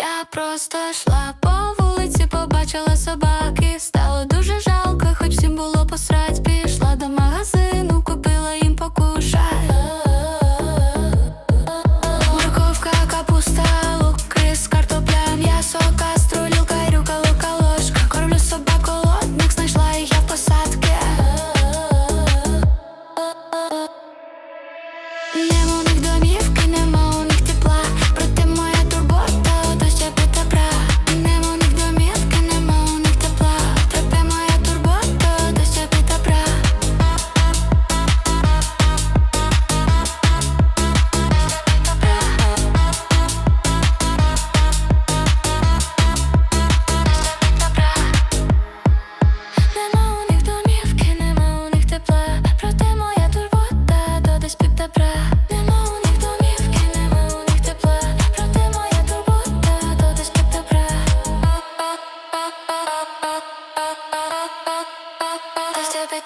Я просто шла по вулиці. по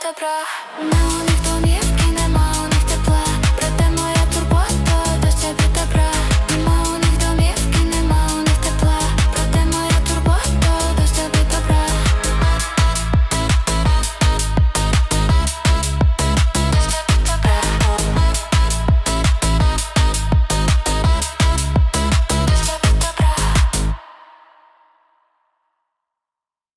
добра, на у них